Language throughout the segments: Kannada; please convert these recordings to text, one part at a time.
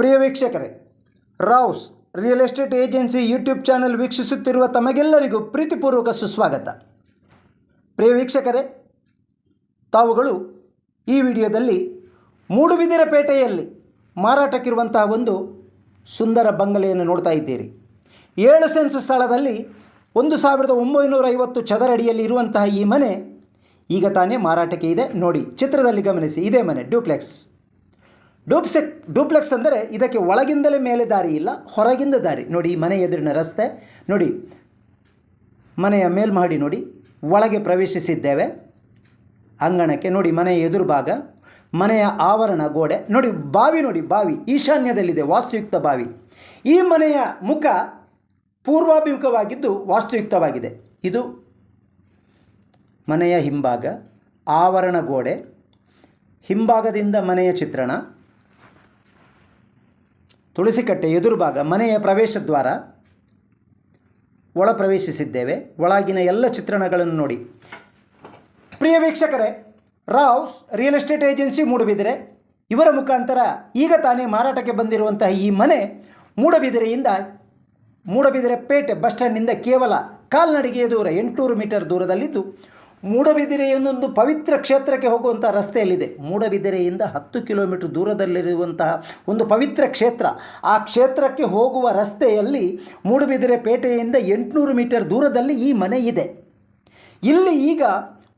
ಪ್ರಿಯ ವೀಕ್ಷಕರೇ Rao's real estate agency YouTube channel ವೀಕ್ಷಿಸುತ್ತಿರುವ ತಮಗೆಲ್ಲರಿಗೂ ಪ್ರೀತಿಪೂರ್ವಕ ಸುಸ್ವಾಗತ. ಪ್ರಿಯ ವೀಕ್ಷಕರೇ, ತಾವುಗಳು ಈ ವಿಡಿಯೋದಲ್ಲಿ ಮೂಡುಬಿದಿರೆಪೇಟೆಯಲ್ಲಿ ಮಾರಾಟಕ್ಕಿರುವಂತಹ ಒಂದು ಸುಂದರ ಬಂಗಲೆಯನ್ನು ನೋಡ್ತಾ ಇದ್ದೀರಿ. ಏಳು ಸೆನ್ಸ್ ಸ್ಥಳದಲ್ಲಿ ಒಂದು ಸಾವಿರದ ಒಂಬೈನೂರ ಐವತ್ತು ಚದರಡಿಯಲ್ಲಿ ಇರುವಂತಹ ಈ ಮನೆ ಈಗ ತಾನೇ ಮಾರಾಟಕ್ಕೆ ಇದೆ. ನೋಡಿ, ಚಿತ್ರದಲ್ಲಿ ಗಮನಿಸಿ. ಇದೇ ಮನೆ, ಡ್ಯೂಪ್ಲೆಕ್ಸ್. ಡೂಪ್ಸೆಕ್ ಡೂಪ್ಲೆಕ್ಸ್ ಅಂದರೆ ಇದಕ್ಕೆ ಒಳಗಿಂದಲೇ ಮೇಲೆ ದಾರಿ ಇಲ್ಲ, ಹೊರಗಿಂದ ದಾರಿ. ನೋಡಿ ಮನೆ ಎದುರಿನ ರಸ್ತೆ. ನೋಡಿ, ಮನೆಯ ಮೇಲ್ಮಹಡಿ ನೋಡಿ. ಒಳಗೆ ಪ್ರವೇಶಿಸಿದ್ದೇವೆ. ಅಂಗಣಕ್ಕೆ ನೋಡಿ ಮನೆಯ ಎದುರು ಭಾಗ ಮನೆಯ ಆವರಣ ಗೋಡೆ. ನೋಡಿ ಬಾವಿ ನೋಡಿ, ಬಾವಿ. ಈಶಾನ್ಯದಲ್ಲಿದೆ ವಾಸ್ತುಯುಕ್ತ ಬಾವಿ. ಈ ಮನೆಯ ಮುಖ ಪೂರ್ವಾಭಿಮುಖವಾಗಿದ್ದು ವಾಸ್ತುಯುಕ್ತವಾಗಿದೆ. ಇದು ಮನೆಯ ಹಿಂಭಾಗ, ಆವರಣ ಗೋಡೆ, ಹಿಂಭಾಗದಿಂದ ಮನೆಯ ಚಿತ್ರಣ. ತುಳಸಿಕಟ್ಟೆ ಎದುರು ಭಾಗ ಮನೆಯ ಪ್ರವೇಶ ದ್ವಾರ ಒಳ ಪ್ರವೇಶಿಸಿದ್ದೇವೆ. ಒಳಗಿನ ಎಲ್ಲ ಚಿತ್ರಣಗಳನ್ನು ನೋಡಿ. ಪ್ರಿಯ ವೀಕ್ಷಕರೇ, Rao's real estate agency Moodabidri. ಇವರ ಮುಖಾಂತರ ಈಗ ತಾನೇ ಮಾರಾಟಕ್ಕೆ ಬಂದಿರುವಂತಹ ಈ ಮನೆ ಮೂಡಬಿದಿರೆಯಿಂದ ಮೂಡಬಿದಿರೆ ಪೇಟೆ ಬಸ್ ಸ್ಟ್ಯಾಂಡ್ನಿಂದ ಕೇವಲ ಕಾಲ್ನಡಿಗೆಯ ದೂರ ಎಂಟುನೂರು ಮೀಟರ್ ದೂರದಲ್ಲಿದ್ದು ಮೂಡಬಿದಿರೆಯನ್ನೊಂದು ಪವಿತ್ರ ಕ್ಷೇತ್ರಕ್ಕೆ ಹೋಗುವಂಥ ರಸ್ತೆಯಲ್ಲಿದೆ. ಮೂಡಬಿದಿರೆಯಿಂದ ಹತ್ತು ಕಿಲೋಮೀಟ್ರ್ ದೂರದಲ್ಲಿರುವಂತಹ ಒಂದು ಪವಿತ್ರ ಕ್ಷೇತ್ರ. ಆ ಕ್ಷೇತ್ರಕ್ಕೆ ಹೋಗುವ ರಸ್ತೆಯಲ್ಲಿ ಮೂಡಬಿದಿರೆ ಪೇಟೆಯಿಂದ ಎಂಟುನೂರು ಮೀಟರ್ ದೂರದಲ್ಲಿ ಈ ಮನೆ ಇದೆ. ಇಲ್ಲಿ ಈಗ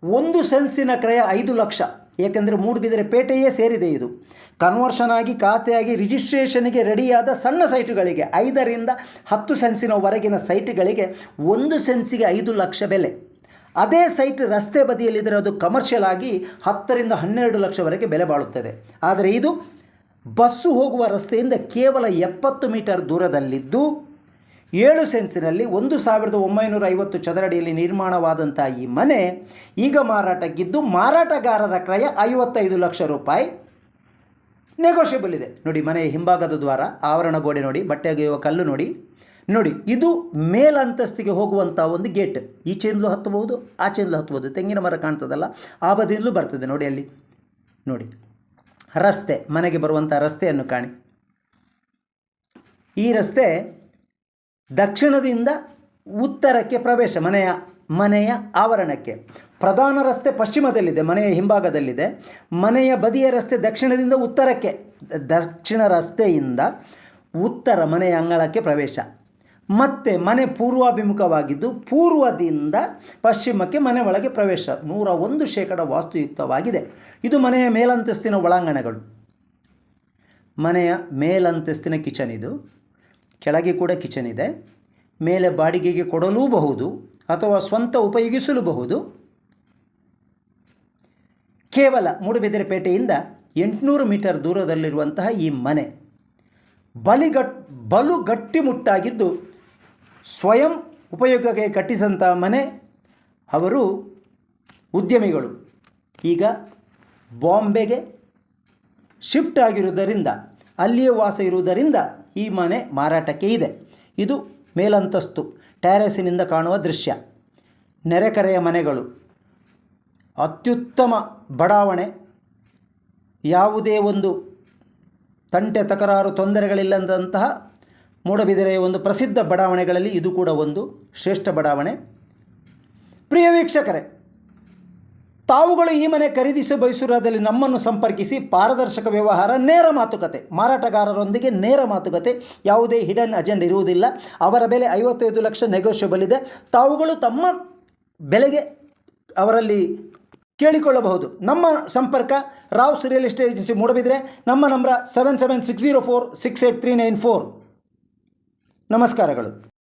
ಒಂದು ಸೆನ್ಸಿನ ಕ್ರಯ ಐದು ಲಕ್ಷ. ಏಕೆಂದರೆ ಮೂಡಬಿದಿರೆ ಪೇಟೆಯೇ ಸೇರಿದೆ ಇದು. ಕನ್ವರ್ಷನ್ ಆಗಿ, ಖಾತೆಯಾಗಿ, ರಿಜಿಸ್ಟ್ರೇಷನ್ಗೆ ರೆಡಿಯಾದ ಸಣ್ಣ ಸೈಟುಗಳಿಗೆ ಐದರಿಂದ ಹತ್ತು ಸೆನ್ಸಿನವರೆಗಿನ ಸೈಟ್ಗಳಿಗೆ ಒಂದು ಸೆನ್ಸಿಗೆ ಐದು ಲಕ್ಷ ಬೆಲೆ. ಅದೇ ಸೈಟ್ ರಸ್ತೆ ಬದಿಯಲ್ಲಿದ್ದರೆ ಅದು ಕಮರ್ಷಿಯಲ್ ಆಗಿ ಹತ್ತರಿಂದ ಹನ್ನೆರಡು ಲಕ್ಷವರೆಗೆ ಬೆಲೆ ಬಾಳುತ್ತದೆ. ಆದರೆ ಇದು ಬಸ್ಸು ಹೋಗುವ ರಸ್ತೆಯಿಂದ ಕೇವಲ ಎಪ್ಪತ್ತು ಮೀಟರ್ ದೂರದಲ್ಲಿದ್ದು ಏಳು ಸೆನ್ಸಿನಲ್ಲಿ ಒಂದು ಸಾವಿರದ ಒಂಬೈನೂರ ಐವತ್ತು ಚದರಡಿಯಲ್ಲಿ ನಿರ್ಮಾಣವಾದಂಥ ಈ ಮನೆ ಈಗ ಮಾರಾಟಕ್ಕಿದ್ದು ಮಾರಾಟಗಾರರ ಕ್ರಯ ಐವತ್ತೈದು ಲಕ್ಷ ರೂಪಾಯಿ ನೆಗೋಷಿಯಬಲ್ ಇದೆ. ನೋಡಿ ಮನೆಯ ಹಿಂಭಾಗದ ದ್ವಾರ ಆವರಣ ಗೋಡೆ ನೋಡಿ ಬಟ್ಟೆ ಕಲ್ಲು ನೋಡಿ. ನೋಡಿ, ಇದು ಮೇಲಂತಸ್ತಿಗೆ ಹೋಗುವಂಥ ಒಂದು ಗೇಟ್. ಈಚೆಯಿಂದಲೂ ಹತ್ತಬಹುದು ಆಚೆಯಿಂದಲೂ ಹತ್ತಬಹುದು. ತೆಂಗಿನ ಮರ ಕಾಣ್ತದಲ್ಲ, ಆ ಬದಿಯಿಂದಲೂ ಬರ್ತದೆ ನೋಡಿ ಅಲ್ಲಿ. ನೋಡಿ, ರಸ್ತೆ, ಮನೆಗೆ ಬರುವಂಥ ರಸ್ತೆಯನ್ನು ಕಾಣಿ. ಈ ರಸ್ತೆ ದಕ್ಷಿಣದಿಂದ ಉತ್ತರಕ್ಕೆ ಪ್ರವೇಶ, ಮನೆಯ ಮನೆಯ ಆವರಣಕ್ಕೆ. ಪ್ರಧಾನ ರಸ್ತೆ ಪಶ್ಚಿಮದಲ್ಲಿದೆ, ಮನೆಯ ಹಿಂಭಾಗದಲ್ಲಿದೆ. ಮನೆಯ ಬದಿಯ ರಸ್ತೆ ದಕ್ಷಿಣದಿಂದ ಉತ್ತರಕ್ಕೆ, ದಕ್ಷಿಣ ರಸ್ತೆಯಿಂದ ಉತ್ತರ ಮನೆಯ ಅಂಗಳಕ್ಕೆ ಪ್ರವೇಶ. ಮತ್ತು ಮನೆ ಪೂರ್ವಾಭಿಮುಖವಾಗಿದ್ದು ಪೂರ್ವದಿಂದ ಪಶ್ಚಿಮಕ್ಕೆ ಮನೆ ಒಳಗೆ ಪ್ರವೇಶ. ನೂರ ಒಂದು ಶೇಕಡ ವಾಸ್ತುಯುಕ್ತವಾಗಿದೆ. ಇದು ಮನೆಯ ಮೇಲಂತಸ್ತಿನ ಒಳಾಂಗಣಗಳು. ಮನೆಯ ಮೇಲಂತಸ್ತಿನ ಕಿಚನ್ ಇದು. ಕೆಳಗೆ ಕೂಡ ಕಿಚನ್ ಇದೆ. ಮೇಲೆ ಬಾಡಿಗೆಗೆ ಕೊಡಲೂಬಹುದು ಅಥವಾ ಸ್ವಂತ ಉಪಯೋಗಿಸಲೂಬಹುದು. ಕೇವಲ ಮೂಡುಬಿದಿರೆ ಪೇಟೆಯಿಂದ ಎಂಟುನೂರು ಮೀಟರ್ ದೂರದಲ್ಲಿರುವಂತಹ ಈ ಮನೆ. ಬಲಿಗಟ್ ಬಲು ಗಟ್ಟಿಮುಟ್ಟಾಗಿದ್ದು ಸ್ವಯಂ ಉಪಯೋಗಕ್ಕೆ ಕಟ್ಟಿಸಿದಂಥ ಮನೆ ಅವರು ಉದ್ಯಮಿಗಳು. ಈಗ ಬಾಂಬೆಗೆ ಶಿಫ್ಟ್ ಆಗಿರುವುದರಿಂದ, ಅಲ್ಲಿಯೇ ವಾಸ ಇರುವುದರಿಂದ ಈ ಮನೆ ಮಾರಾಟಕ್ಕೆ ಇದೆ. ಇದು ಮೇಲಂತಸ್ತು ಟ್ಯಾರೆಸಿನಿಂದ ಕಾಣುವ ದೃಶ್ಯ. ನೆರೆಕರೆಯ ಮನೆಗಳು. ಅತ್ಯುತ್ತಮ ಬಡಾವಣೆ. ಯಾವುದೇ ಒಂದು ತಂಟೆ ತಕರಾರು ತೊಂದರೆಗಳಿಲ್ಲದಂತಹ ಮೂಡಬಿದಿರೆಯ ಒಂದು ಪ್ರಸಿದ್ಧ ಬಡಾವಣೆಗಳಲ್ಲಿ ಇದು ಕೂಡ ಒಂದು ಶ್ರೇಷ್ಠ ಬಡಾವಣೆ. ಪ್ರಿಯ ವೀಕ್ಷಕರೇ, ತಾವುಗಳು ಈ ಮನೆ ಖರೀದಿಸಿ ಬಯಸುವುದಾದಲ್ಲಿ ನಮ್ಮನ್ನು ಸಂಪರ್ಕಿಸಿ ಪಾರದರ್ಶಕ ವ್ಯವಹಾರ, ನೇರ ಮಾತುಕತೆ, ಮಾರಾಟಗಾರರೊಂದಿಗೆ ನೇರ ಮಾತುಕತೆ, ಯಾವುದೇ ಹಿಡನ್ ಅಜೆಂಡ್ ಇರುವುದಿಲ್ಲ. ಅವರ ಬೆಲೆ ಐವತ್ತೈದು ಲಕ್ಷ ನೆಗೋಷಿಯಬಲ್ ಇದೆ. ತಾವುಗಳು ತಮ್ಮ ಬೆಲೆಗೆ ಅವರಲ್ಲಿ ಕೇಳಿಕೊಳ್ಳಬಹುದು. ನಮ್ಮ ಸಂಪರ್ಕ Rao's real estate agency Moodabidri. ನಮ್ಮ number seven seven six zero four six eight three nine four. ನಮಸ್ಕಾರಗಳು.